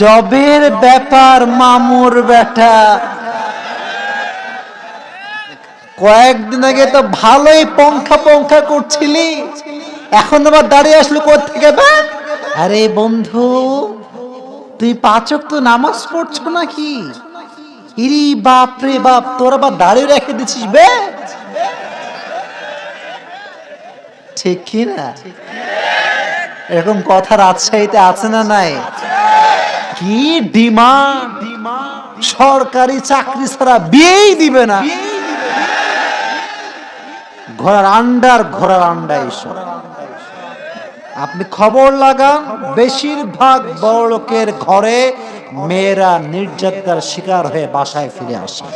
জবের ব্যাপার, মামুর বেটা কয়েকদিন আগে তো ভালোই পঙ্খা পঙ্খা করছিলি, এখন আবার দাঁড়িয়ে আসলো থেকে আরে বন্ধু, তুই পাচক তো নামাজ পড়ছো নাকি? ইরি বাপ রে বাপ, তোর আবার দাঁড়িয়ে রেখে দিছিস বে? ঠিক কি না? এরকম কথা রাজশাহীতে আছে না নাই? কি ডিমান্ড? সরকারি চাকরি ছাড়া বিয়েই দিবে না। ঘোড়ার আন্ডার ঘোড়ার আন্ডা এইসব আপনি খবর লাগান, বেশিরভাগ বড় লোকের ঘরে মেয়েরা নির্যাতনার শিকার হয়ে বাসায় ফিরে আসে।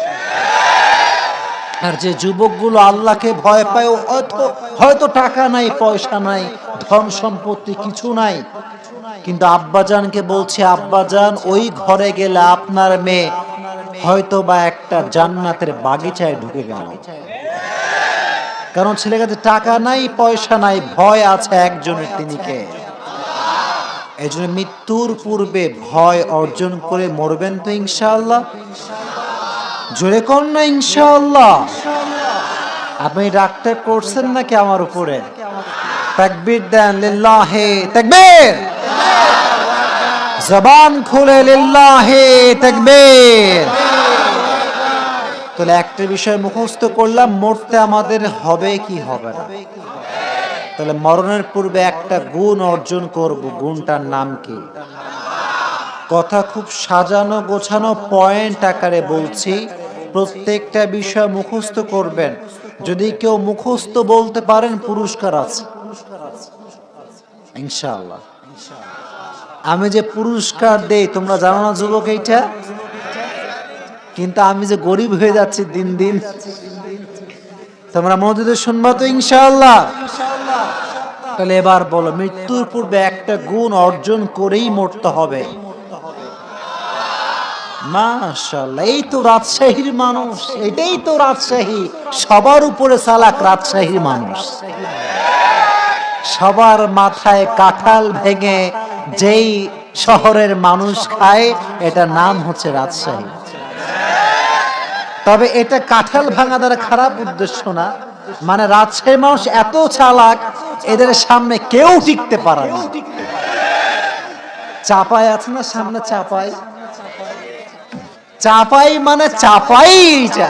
আর যে যুবকগুলো আল্লাহকে ভয় পায় হয়তো হয়তো টাকা নাই, পয়সা নাই, ধন সম্পত্তি কিছু নাই। কিন্তু আব্বাজানকে বলছে, আব্বাজান, ওই ঘরে গেলে আপনার মেয়ে হয়তো বা একটা জান্নাতের বাগিচায় ঢুকে গেল। কারণ ছেলে কাছে টাকা নাই, পয়সা নাই, ভয় আছে একজনের তিনিকে। এই জন্য মৃত্যুর পূর্বে ভয় অর্জন করে মরবেন তো ইনশাআল্লাহ। জোরে কর না ইনশাআল্লাহ। আপনি ডাক্তার করছেন নাকি আমার উপরে? তাকবীর দেন, লিল্লাহে, তাকবীর! জবান খুলে লিল্লাহে তাকবীর। তাহলে একটা বিষয় মুখস্থ করলাম, মরতে আমাদের হবে কি হবে না? তাহলে মরণের পূর্বে একটা গুণ অর্জন করব, গুণটার নাম কি? কথা খুব সাজানো গোছানো পয়েন্ট আকারে বলছি, প্রত্যেকটা বিষয় মুখস্থ করবেন। যদি কেউ মুখস্থ বলতে পারেন, পুরস্কার আছে। ইনশাআল্লাহ। আমি যে পুরস্কার দেই, তোমরা জানো না যুবক এইটা? কিন্তু আমি যে গরিব হয়ে যাচ্ছি দিন দিন। তোমরা মসজিদে শুনবা তো ইনশাআল্লাহ। তাহলে এবার বলো, মৃত্যুর পূর্বে একটা গুণ অর্জন করেই মরতে হবে। এই তো রাজশাহীর মানুষ, এটাই তো রাজশাহী। সবার উপরে চালাক রাজশাহীর মানুষ। সবার মাথায় কাঁঠাল ভেঙে যেই শহরের মানুষ খায় এটা নাম হচ্ছে রাজশাহী। তবে এটা কাঁঠাল ভাঙা দ্বারা খারাপ উদ্দেশ্য না। মানে রাজশাহীর মানুষ এত চালাক, এদের সামনে কেউ টিকতে পারে না। চাপাই আছে না সামনে চাপাই? চাপাই মানে চাপাই এইটা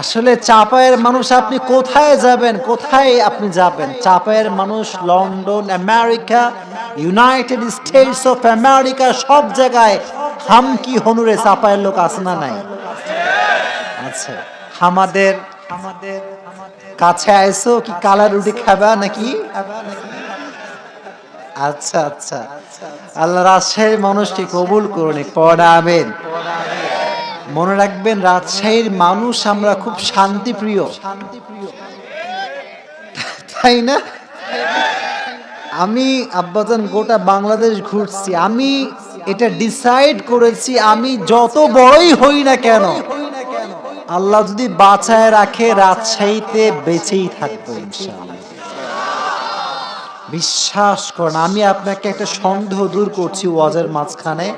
আসলে চাপায়ের মানুষ আপনি কোথায় যাবেন? কোথায় আপনি যাবেন? চাপায়ের মানুষ London, America, United States of America, সব জায়গায় হামকি হনুরে চাপায়ের লোক আছে না নাই? আচ্ছা আমাদের আমাদের কাছে আইসো কি কালা রুটি খাবা নাকি? আচ্ছা আচ্ছা। আল্লাহ রাজশাহীর মানুষকে কবুল করুন, পড়া আমেন। মনে রাখবেন, রাজশাহীর মানুষ আমরা খুব শান্তিপ্রিয়। তাই না? আমি আব্বাজান, গোটা বাংলাদেশ ঘুরছি। আমি এটা ডিসাইড করেছি, আমি যত বড়ই হই না কেন, আল্লাহ যদি বাঁচায় রাখে, রাজশাহীতে বেঁচেই থাকব বিশ্বাস করেন, আমি আপনাকে একটা সন্দেহ দূর করছি ওয়াজের মাঝখানে।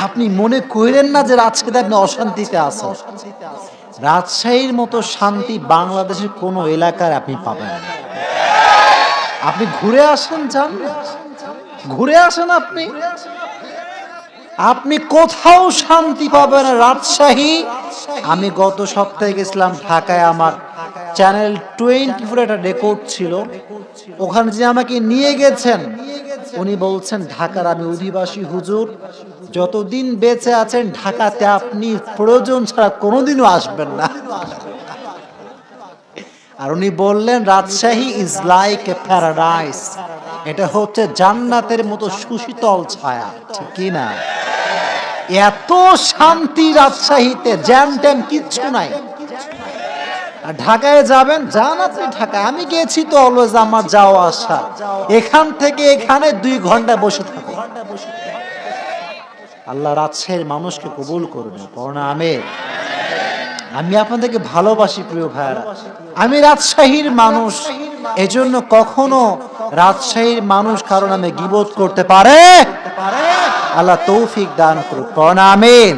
আপনি মনে করেন না যে রাজশাহীতে আপনি অশান্তিতে আছেন? রাজশাহীর মতো শান্তি বাংলাদেশের কোনো এলাকার আপনি পাবেন না। আপনি ঘুরে আসেন, যান। ঘুরে আসেন আপনি। আপনি কোথাও শান্তি পাবেন রাজশাহী, আমি গত সপ্তাহে গেছিলাম ঢাকায়। আমার চ্যানেল টোয়েন্টি ফোর একটা রেকর্ড ছিল। ওখানে যে আমাকে নিয়ে গেছেন, উনি বলছেন, ঢাকার আমি অধিবাসী হুজুর। যতদিন বেঁচে আছেন ঢাকাতে আপনি প্রয়োজন ছাড়া কোনোদিনও আসবেন না। আর উনি বললেন, Rajshahi is like a paradise এটা হচ্ছে জান্নাতের মতো সুশীতল ছায়া, ঠিক কি না? এত শান্তি রাজশাহীতে, জ্যাম ট্যাম কিচ্ছু নাই। আর ঢাকায় যাবেন, যান আপনি ঢাকায়, আমি গেছি তো অলওয়েজ আমার যাওয়া আসা। এখান থেকে এখানে দুই ঘণ্টা বসে থাকো আল্লাহ রাজশাহীর মানুষকে কবুল করবে পড়না আমি আমি আপনাদেরকে ভালোবাসি, প্রিয় ভাইয়ারা। আমি রাজশাহীর মানুষ, এজন্য কখনো রাজশাহীর মানুষ কারণ আমি গিবোধ করতে পারে? আল্লাহ তৌফিক দান করুক প্রণামেন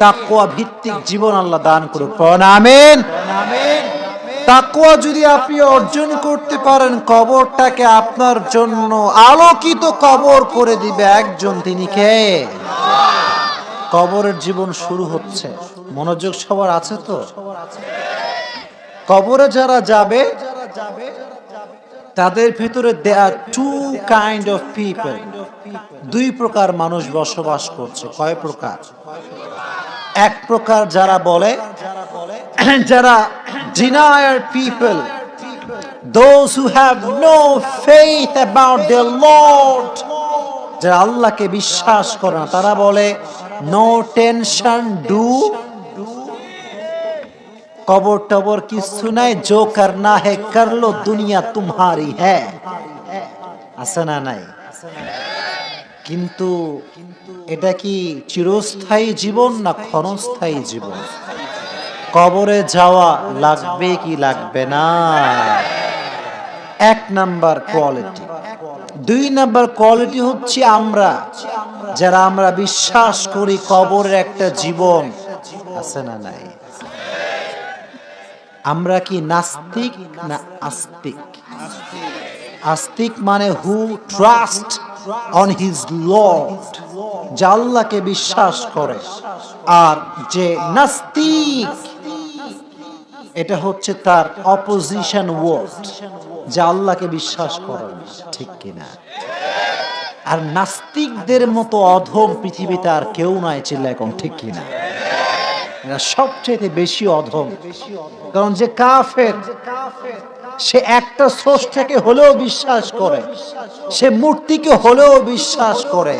তাকুয়া ভিত্তিক জীবন আল্লাহ দান করুক প্রণামেন তাকুয়া যদি আপনি অর্জন করতে পারেন, কবরটাকে আপনার জন্য আলোকিত কবর করে দিবে একজন। তিনি কে? কবরের জীবন শুরু হচ্ছে। মনোযোগ সবার আছে তো? কবরে যারা যাবে, তাদের ভিতরে there two kind of people দুই প্রকার মানুষ বসবাস করছে। কয় প্রকার? এক প্রকার যারা বলে, যারা denier people those who have no faith about their lord. যারা আল্লাহকে বিশ্বাস করে না তারা বলে নো টেনশন ডু কবর টবর কিছু নাই জো করনা হে কর লো দুনিয়া তোমারি হ্যাঁ। আছে না নাই? কিন্তু এটা কি চিরস্থায়ী জীবন না ক্ষণস্থায়ী জীবন? কবরে যাওয়া লাগবে কি লাগবে না? এক নাম্বার কোয়ালিটি দুই নাম্বার কোয়ালিটি হচ্ছে আমরা। যারা আমরা বিশ্বাস করি কবরের একটা জীবন। আছে না নাই? আমরা কি নাস্তিক না আস্তিক? আস্তিক মানে who trust on his lord যে আল্লাহকে বিশ্বাস করে। আর যে নাস্তিক এটা হচ্ছে তার অপোজিশন ওয়ার্ড যে আল্লাহকে বিশ্বাস করে ঠিক কিনা? আর নাস্তিকদের মতো অধম পৃথিবীতে আর কেউ নাই চিল্লা এখন ঠিক কিনা? এরা সবচেয়ে বেশি অধম। কারণ যে কাফের, সে একটা স্রষ্টাকে হলেও বিশ্বাস করে, সে মূর্তিকে হলেও বিশ্বাস করে।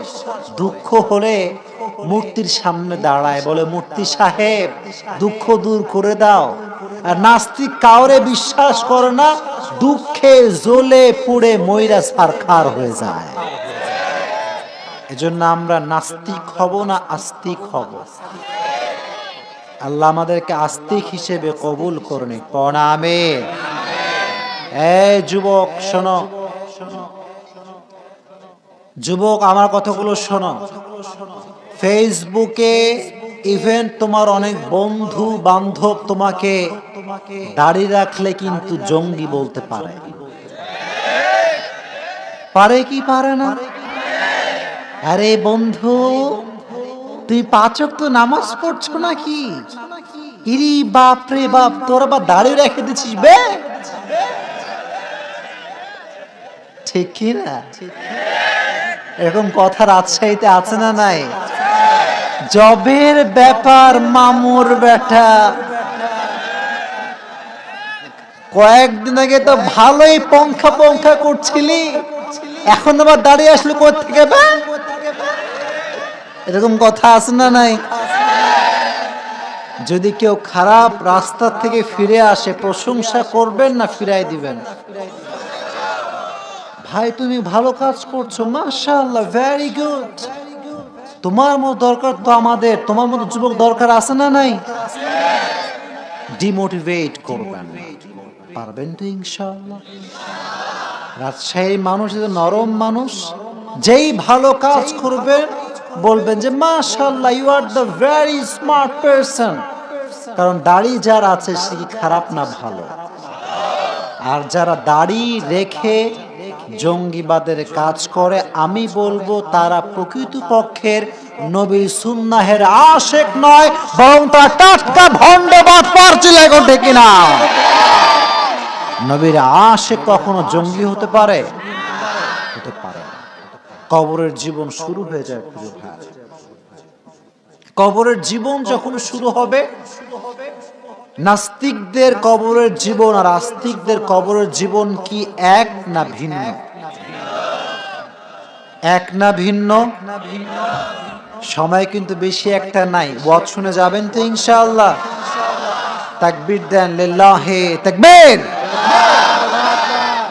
দুঃখ হলে মূর্তির সামনে দাঁড়ায়, বলে, মূর্তি সাহেব, দুঃখ দূর করে দাও। নাস্তিক কাউরে বিশ্বাস করে না, দুঃখে জ্বলে পুড়ে ময়রা সারখার হয়ে যায়। এজন্য আমরা নাস্তিক হব না আস্তিক হব। আল্লাহ আমাদেরকে আস্তিক হিসেবে কবুল করুন প্রণামে এই যুবক, শোনো। যুবক, আমার কথাগুলো শোনো। ফেসবুকে ইভেন তোমার অনেক বন্ধু বান্ধব তোমাকে দাড়ি রাখলে কিন্তু জঙ্গি বলতে পারে। পারে। কি পারে না? আরে বন্ধু তুই পাচক তো নামাজ পড়ছো নাকি? ইরি বাপ রে বাপ তোর বা দাড়ি রেখে দিছিস বে? ঠিক কি না? এরকম কথা রাজশাহীতে আছে না নাই? জবের ব্যাপার মামুর বেটা কয়েকদিন আগে তো ভালোই পঙ্খা পঙ্খা করছিলি। এখন আবার দাঁড়িয়ে আসলো কোথা থেকে বে? এরকম কথা আছে না নাই? যদি কেউ খারাপ রাস্তা থেকে ফিরে আসে, প্রশংসা করবেন না ফিরাই দিবেন? ভাই, তুমি ভালো কাজ করছ, মাশাআল্লাহ ভেরি গুড তোমার মতো দরকার তো আমাদের, তোমার মতো যুবক দরকার আছে না নাই? ডিমোটিভেট করবেন না। পারবেন তো ইনশাআল্লাহ। রাজশাহীর মানুষ নরম মানুষ, যেই ভালো কাজ করবেন বলবেন যে মাশাআল্লাহ you are the very smart person কারণ দাড়ি যার আছে, সে কি খারাপ না ভালো? আর যারা দাড়ি রেখে জঙ্গিবাদের কাজ করে, আমি বলব তারা প্রকৃতপক্ষের নবীর সুন্নাহের আশেক নয়, বরং তারা টাটকা ভণ্ডবাদ পারছিল এখন ঠিক না নবীর আশে কখনো জঙ্গি হতে পারে? হতে পারে কবরের জীবন শুরু হয়ে যায় প্রিয় ভাই কবরের জীবন যখন শুরু হবে, নাস্তিকদের কবরের জীবন আর আস্তিকদের কবরের জীবন কি এক না ভিন্ন? এক না ভিন্ন? সময় কিন্তু বেশি একটা নাই। ওয়াজ শুনে যাবেন তো ইনশাআল্লাহ। তাকবীর দেন, লিল্লাহে তাকবীর।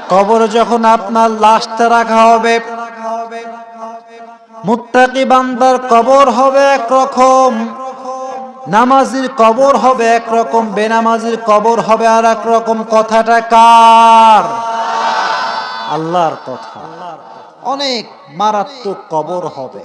কবরে যখন আপনার লাশটা রাখা হবে, মুত্তাকি বান্দার কবর হবে একরকম, নামাজির কবর হবে একরকম, বেনামাজির কবর হবে আর এক রকম কথাটা কার? আল্লাহর কথা। অনেক মারাত্মক কবর হবে।